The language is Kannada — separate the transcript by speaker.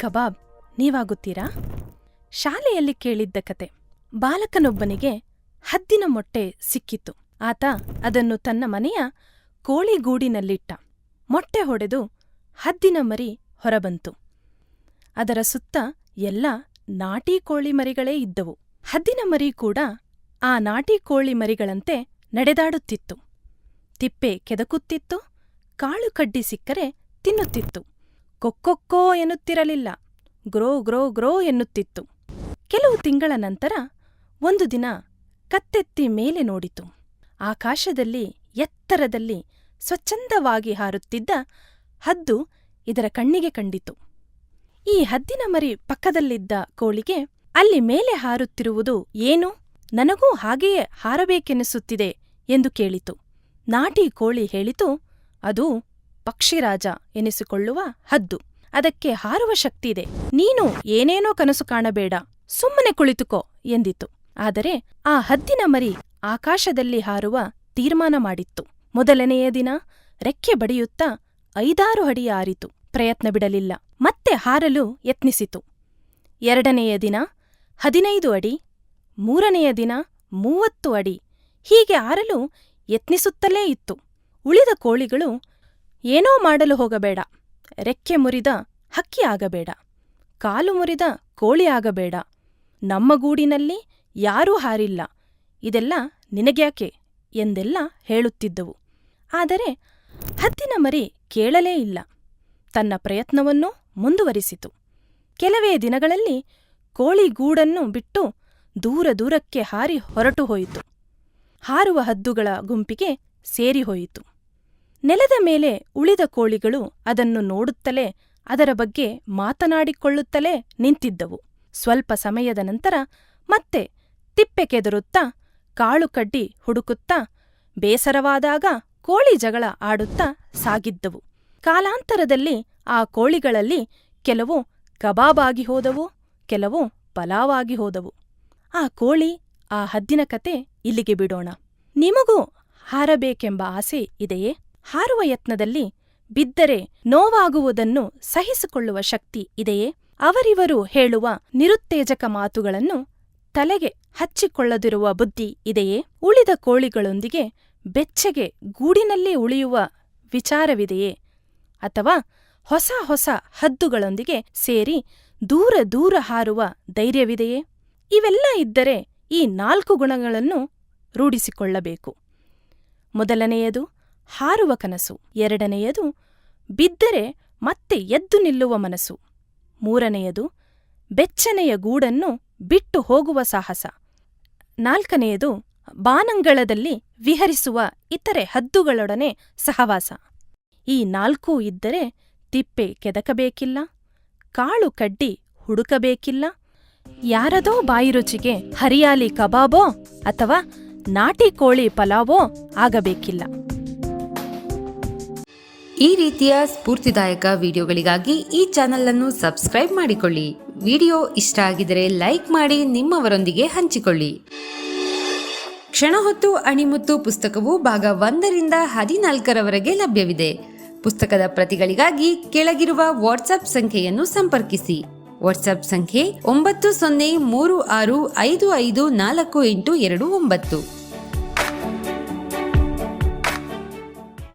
Speaker 1: ಕಬಾಬ್, ನೀವಾಗುತ್ತೀರಾ? ಶಾಲೆಯಲ್ಲಿ ಕೇಳಿದ್ದ ಕತೆ. ಬಾಲಕನೊಬ್ಬನಿಗೆ ಹದ್ದಿನ ಮೊಟ್ಟೆ ಸಿಕ್ಕಿತು ಆತ ಅದನ್ನು ತನ್ನ ಮನೆಯ ಕೋಳಿಗೂಡಿನಲ್ಲಿಟ್ಟ. ಮೊಟ್ಟೆ ಹೊಡೆದು ಹದ್ದಿನ ಮರಿ ಹೊರಬಂತು. ಅದರ ಸುತ್ತ ಎಲ್ಲ ನಾಟಿ ಕೋಳಿ ಮರಿಗಳೇ ಇದ್ದವು. ಹದ್ದಿನ ಮರಿ ಕೂಡ ಆ ನಾಟಿ ಕೋಳಿ ಮರಿಗಳಂತೆ ನಡೆದಾಡುತ್ತಿತ್ತು. ತಿಪ್ಪೆ ಕೆದಕುತ್ತಿತ್ತು, ಕಾಳು ಕಡ್ಡಿ ಸಿಕ್ಕರೆ ತಿನ್ನುತ್ತಿತ್ತು. ಕೊಕ್ಕೊಕ್ಕೋ ಎನ್ನುತ್ತಿರಲಿಲ್ಲ. ಗ್ರೋ ಗ್ರೋ ಗ್ರೋ ಎನ್ನುತ್ತಿತ್ತು. ಕೆಲವು ತಿಂಗಳ ನಂತರ ಒಂದು ದಿನ ಕತ್ತೆತ್ತಿ ಮೇಲೆ ನೋಡಿತು. ಆಕಾಶದಲ್ಲಿ, ಎತ್ತರದಲ್ಲಿ ಸ್ವಚ್ಛಂದವಾಗಿ ಹಾರುತ್ತಿದ್ದ ಹದ್ದು ಇದರ ಕಣ್ಣಿಗೆ ಕಂಡಿತು. ಈ ಹದ್ದಿನ ಮರಿ ಪಕ್ಕದಲ್ಲಿದ್ದ ಕೋಳಿಗೆ ಅಲ್ಲಿ ಮೇಲೆ ಹಾರುತ್ತಿರುವುದು ಏನು? ನನಗೂ ಹಾಗೆಯೇ ಹಾರಬೇಕೆನಿಸುತ್ತಿದೆ ಎಂದು ಕೇಳಿತು. ನಾಟಿ ಕೋಳಿ ಹೇಳಿತು, ಅದು ಪಕ್ಷಿರಾಜ ಎನಿಸಿಕೊಳ್ಳುವ ಹದ್ದು. ಅದಕ್ಕೆ ಹಾರುವ ಶಕ್ತಿಯಿದೆ. ನೀನು ಏನೇನೋ ಕನಸು ಕಾಣಬೇಡ. ಸುಮ್ಮನೆ ಕುಳಿತುಕೋ ಎಂದಿತು. ಆದರೆ ಆ ಹದ್ದಿನ ಮರಿ ಆಕಾಶದಲ್ಲಿ ಹಾರುವ ತೀರ್ಮಾನ ಮಾಡಿತ್ತು. ಮೊದಲನೆಯ ದಿನ ರೆಕ್ಕೆ ಬಡಿಯುತ್ತಾ ಐದಾರು ಅಡಿ ಆರಿತು. ಪ್ರಯತ್ನ ಬಿಡಲಿಲ್ಲ. ಮತ್ತೆ ಹಾರಲು ಯತ್ನಿಸಿತು. ಎರಡನೆಯ ದಿನ ಹದಿನೈದು ಅಡಿ, ಮೂರನೆಯ ದಿನ ಮೂವತ್ತು ಅಡಿ ಹೀಗೆ ಆರಲು ಯತ್ನಿಸುತ್ತಲೇ ಇತ್ತು. ಉಳಿದ ಕೋಳಿಗಳು ಏನೋ ಮಾಡಲು ಹೋಗಬೇಡ. ರೆಕ್ಕೆ ಮುರಿದ ಹಕ್ಕಿ ಆಗಬೇಡ. ಕಾಲು ಮುರಿದ ಕೋಳಿ ಆಗಬೇಡ. ನಮ್ಮ ಗೂಡಿನಲ್ಲಿ ಯಾರೂ ಹಾರಿಲ್ಲ. ಇದೆಲ್ಲ ನಿನಗ್ಯಾಕೆ? ಎಂದೆಲ್ಲ ಹೇಳುತ್ತಿದ್ದವು. ಆದರೆ ಹತ್ತಿನ ಮರಿ ಕೇಳಲೇ ಇಲ್ಲ. ತನ್ನ ಪ್ರಯತ್ನವನ್ನು ಮುಂದುವರಿಸಿತು. ಕೆಲವೇ ದಿನಗಳಲ್ಲಿ ಕೋಳಿ ಗೂಡನ್ನು ಬಿಟ್ಟು ದೂರ ದೂರಕ್ಕೆ ಹಾರಿ ಹೊರಟು ಹೋಯಿತು. ಹಾರುವ ಹದ್ದುಗಳ ಗುಂಪಿಗೆ ಸೇರಿಹೋಯಿತು ನೆಲದ ಮೇಲೆ ಉಳಿದ ಕೋಳಿಗಳು ಅದನ್ನು ನೋಡುತ್ತಲೇ ಅದರ ಬಗ್ಗೆ ಮಾತನಾಡಿಕೊಳ್ಳುತ್ತಲೇ ನಿಂತಿದ್ದವು. ಸ್ವಲ್ಪ ಸಮಯದ ನಂತರ ಮತ್ತೆ ತಿಪ್ಪೆ ಕೆದರುತ್ತಾ, ಕಾಳು ಕಡ್ಡಿ ಹುಡುಕುತ್ತಾ, ಬೇಸರವಾದಾಗ ಕೋಳಿ ಜಗಳ ಆಡುತ್ತಾ ಸಾಗಿದ್ದವು. ಕಾಲಾಂತರದಲ್ಲಿ ಆ ಕೋಳಿಗಳಲ್ಲಿ ಕೆಲವು ಕಬಾಬಾಗಿ ಹೋದವು, ಕೆಲವು ಪಲಾವಾಗಿ ಹೋದವು. ಆ ಕೋಳಿ, ಆ ಹದ್ದಿನ ಕತೆ ಇಲ್ಲಿಗೆ ಬಿಡೋಣ. ನಿಮಗೂ ಹಾರಬೇಕೆಂಬ ಆಸೆ ಇದೆಯೇ? ಹಾರುವ ಯತ್ನದಲ್ಲಿ ಬಿದ್ದರೆ ನೋವಾಗುವುದನ್ನು ಸಹಿಸಿಕೊಳ್ಳುವ ಶಕ್ತಿ ಇದೆಯೇ? ಅವರಿವರು ಹೇಳುವ ನಿರುತ್ತೇಜಕ ಮಾತುಗಳನ್ನು ತಲೆಗೆ ಹಚ್ಚಿಕೊಳ್ಳದಿರುವ ಬುದ್ಧಿ ಇದೆಯೇ? ಉಳಿದ ಕೋಳಿಗಳೊಂದಿಗೆ ಬೆಚ್ಚಗೆ ಗೂಡಿನಲ್ಲಿ ಉಳಿಯುವ ವಿಚಾರವಿದೆಯೇ? ಅಥವಾ ಹೊಸ ಹೊಸ ಹದ್ದುಗಳೊಂದಿಗೆ ಸೇರಿ ದೂರ ದೂರ ಹಾರುವ ಧೈರ್ಯವಿದೆಯೇ? ಇವೆಲ್ಲ ಇದ್ದರೆ ಈ ನಾಲ್ಕು ಗುಣಗಳನ್ನು ರೂಢಿಸಿಕೊಳ್ಳಬೇಕು. ಮೊದಲನೆಯದು ಹಾರುವ ಕನಸು. ಎರಡನೆಯದು, ಬಿದ್ದರೆ ಮತ್ತೆ ಎದ್ದು ನಿಲ್ಲುವ ಮನಸ್ಸು. ಮೂರನೆಯದು, ಬೆಚ್ಚನೆಯ ಗೂಡನ್ನು ಬಿಟ್ಟು ಹೋಗುವ ಸಾಹಸ. ನಾಲ್ಕನೆಯದು, ಬಾನಂಗಳದಲ್ಲಿ ವಿಹರಿಸುವ ಇತರೆ ಹದ್ದುಗಳೊಡನೆ ಸಹವಾಸ. ಈ ನಾಲ್ಕೂ ಇದ್ದರೆ ತಿಪ್ಪೆ ಕೆದಕಬೇಕಿಲ್ಲ, ಕಾಳು ಕಡ್ಡಿ ಹುಡುಕಬೇಕಿಲ್ಲ, ಯಾರದೋ ಬಾಯಿರುಚಿಗೆ ಹರಿಯಾಲಿ ಕಬಾಬೋ ಅಥವಾ ನಾಟಿ ಕೋಳಿ ಪಲಾವೋ ಆಗಬೇಕಿಲ್ಲ.
Speaker 2: ಈ ರೀತಿಯ ಸ್ಫೂರ್ತಿದಾಯಕ ವಿಡಿಯೋಗಳಿಗಾಗಿ ಈ ಚಾನೆಲ್ ಅನ್ನು ಸಬ್ಸ್ಕ್ರೈಬ್ ಮಾಡಿಕೊಳ್ಳಿ. ವಿಡಿಯೋ ಇಷ್ಟ ಆಗಿದರೆ ಲೈಕ್ ಮಾಡಿ, ನಿಮ್ಮವರೊಂದಿಗೆ ಹಂಚಿಕೊಳ್ಳಿ. ಕ್ಷಣ ಹೊತ್ತು ಅಣಿಮುತ್ತು ಪುಸ್ತಕವು ಭಾಗ ಒಂದರಿಂದ ಹದಿನಾಲ್ಕರವರೆಗೆ ಲಭ್ಯವಿದೆ. ಪುಸ್ತಕದ ಪ್ರತಿಗಳಿಗಾಗಿ ಕೆಳಗಿರುವ ವಾಟ್ಸ್ಆಪ್ ಸಂಖ್ಯೆಯನ್ನು ಸಂಪರ್ಕಿಸಿ. ವಾಟ್ಸ್ಆಪ್ ಸಂಖ್ಯೆ ಒಂಬತ್ತು ಸೊನ್ನೆ ಮೂರು ಆರು ಐದು ಐದು ನಾಲ್ಕು ಎಂಟು ಎರಡು ಒಂಬತ್ತು.